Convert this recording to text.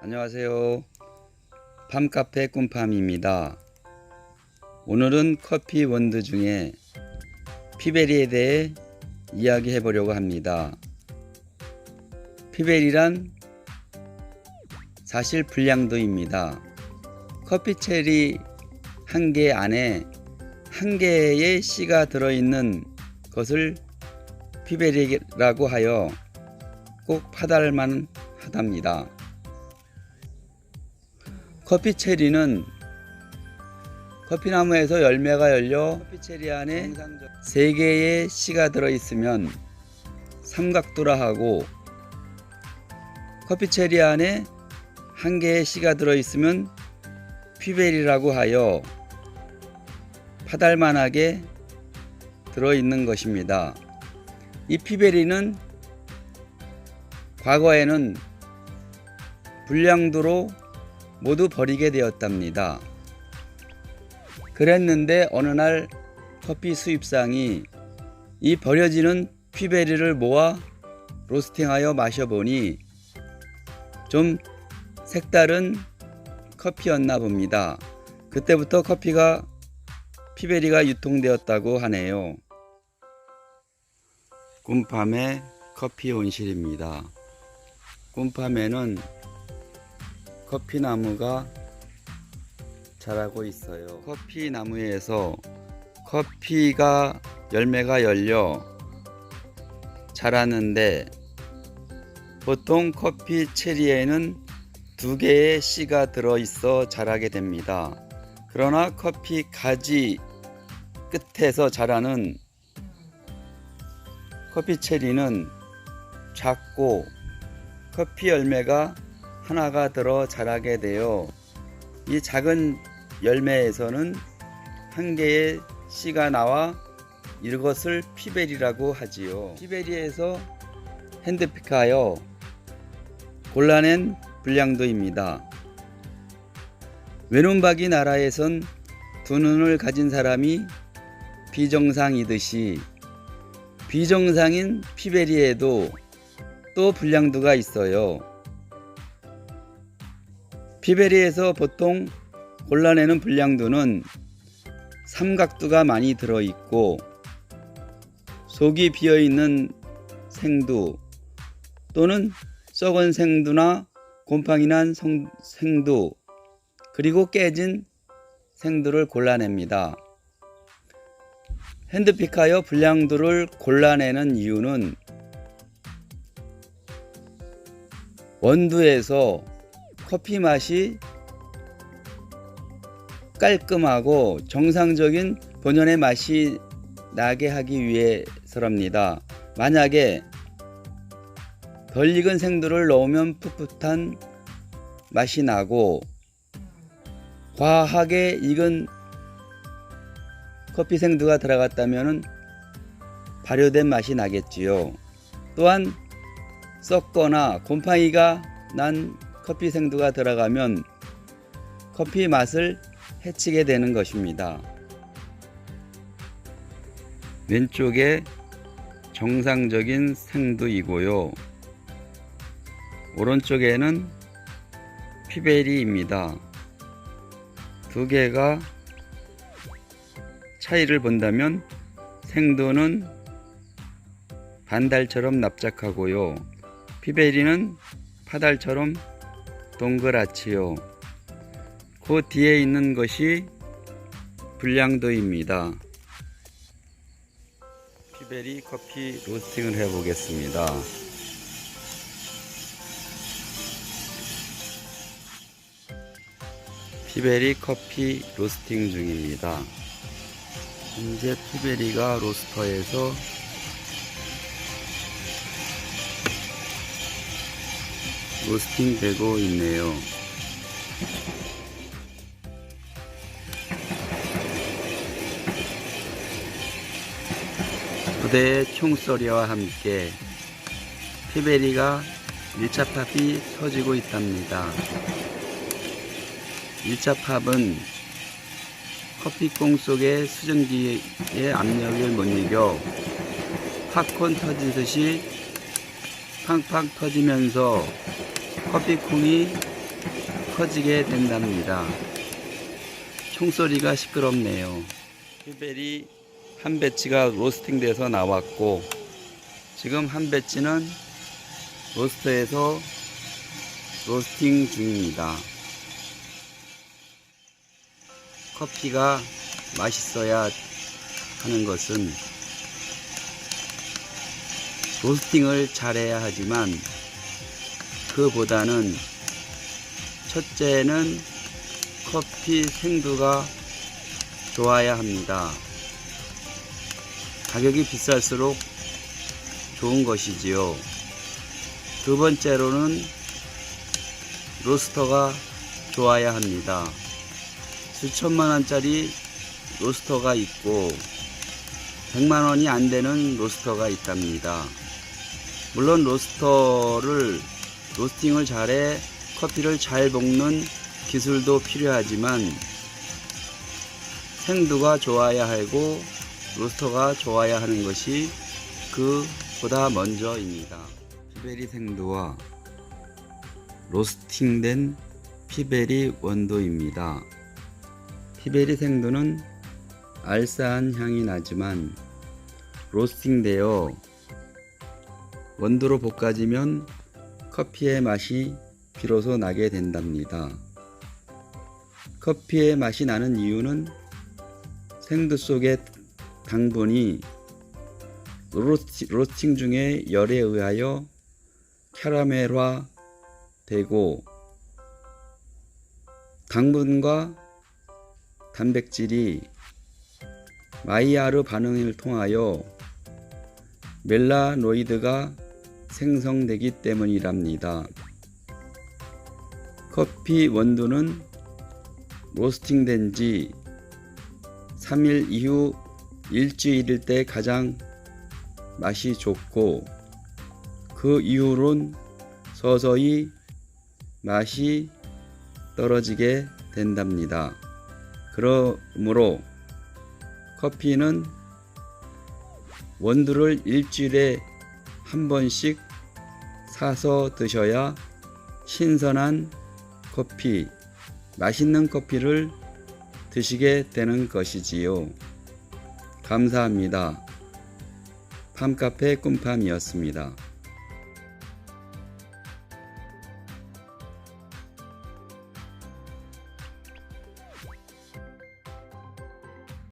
안녕하세요. 팜카페 꿈팜입니다. 오늘은 커피 원두 중에 피베리에 대해 이야기해 보려고 합니다. 피베리란 사실 불량도입니다. 커피 체리 한 개 안에 한 개의 씨가 들어있는 것을 피베리라고 하여 꼭 파달만 하답니다. 커피 체리는 커피나무에서 열매가 열려 커피 체리 안에 세 개의 씨가 들어 있으면 삼각두라 하고 커피 체리 안에 한 개의 씨가 들어 있으면 피베리라고 하여 파달만하게 들어 있는 것입니다. 이 피베리는 과거에는 불량도로 모두 버리게 되었답니다. 그랬는데 어느 날 커피 수입상이 이 버려지는 피베리를 모아 로스팅하여 마셔보니 좀 색다른 커피였나 봅니다. 그때부터 커피가 피베리가 유통되었다고 하네요. 꿈팜의 커피 온실입니다. 꿈팜에는 커피 나무가 자라고 있어요. 커피 나무에서 커피가 열매가 열려 자라는데 보통 커피 체리에는 두 개의 씨가 들어 있어 자라게 됩니다. 그러나 커피 가지 끝에서 자라는 커피 체리는 작고 커피 열매가 하나가 들어 자라게 되어 이 작은 열매에서는 한 개의 씨가 나와 이것을 피베리라고 하지요. 피베리에서 핸드피크하여 골라낸 불량도입니다. 외눈박이 나라에선 두 눈을 가진 사람이 비정상이듯이 비정상인 피베리에도 또 불량도가 있어요. 피베리에서 보통 골라내는 불량도는 삼각두가 많이 들어있고 속이 비어있는 생두 또는 썩은 생두나 곰팡이 난 성- 생두 그리고 깨진 생두를 골라냅니다. 핸드픽하여 불량두를 골라내는 이유는 원두에서 커피 맛이 깔끔하고 정상적인 본연의 맛이 나게 하기 위해서랍니다. 만약에 덜 익은 생두를 넣으면 풋풋한 맛이 나고 과하게 익은 커피 생두가 들어갔다면 발효된 맛이 나겠지요. 또한 썩거나 곰팡이가 난 커피 생두가 들어가면 커피 맛을 해치게 되는 것입니다. 왼쪽에 정상적인 생두이고요. 오른쪽에는 피베리입니다. 두 개가 차이를 본다면 생두는 반달처럼 납작하고요. 피베리는 파달처럼 동그랗지요. 그 뒤에 있는 것이 불량도입니다. 피베리 커피 로스팅을 해 보겠습니다. 피베리 커피 로스팅 중입니다. 현재 피베리가 로스터에서 로스팅 되고 있네요. 부대의 총소리와 함께 피베리가 1차 팝이 터지고 있답니다. 1차 팝은 커피콩 속의 수증기의 압력을 못 이겨 팝콘 터지듯이 팡팡 터지면서 커피콩이 커지게 된답니다. 총소리가 시끄럽네요. 피벨이 한 배치가 로스팅 돼서 나왔고 지금 한 배치는 로스터에서 로스팅 중입니다. 커피가 맛있어야 하는 것은 로스팅을 잘해야 하지만 그보다는 첫째는 커피 생두가 좋아야 합니다. 가격이 비쌀수록 좋은 것이지요. 두 번째로는 로스터가 좋아야 합니다. 수천만 원짜리 로스터가 있고 100만 원이 안 되는 로스터가 있답니다. 물론 로스터를 로스팅을 잘해 커피를 잘 볶는 기술도 필요하지만 생두가 좋아야 하고 로스터가 좋아야 하는 것이 그보다 먼저입니다. 피베리 생두와 로스팅된 피베리 원두입니다. 피베리 생두는 알싸한 향이 나지만 로스팅되어 원두로 볶아지면 커피의 맛이 비로소 나게 된답니다. 커피의 맛이 나는 이유는 생두 속의 당분이 로스팅 중에 열에 의하여 캐러멜화 되고 당분과 단백질이 마이야르 반응을 통하여 멜라노이드가 생성되기 때문이랍니다. 커피 원두는 로스팅된 지 3일 이후 일주일일 때 가장 맛이 좋고 그 이후론 서서히 맛이 떨어지게 된답니다. 그러므로 커피는 원두를 일주일에 한 번씩 사서 드셔야 신선한 커피, 맛있는 커피를 드시게 되는 것이지요. 감사합니다. 팜카페 꿈팜이었습니다.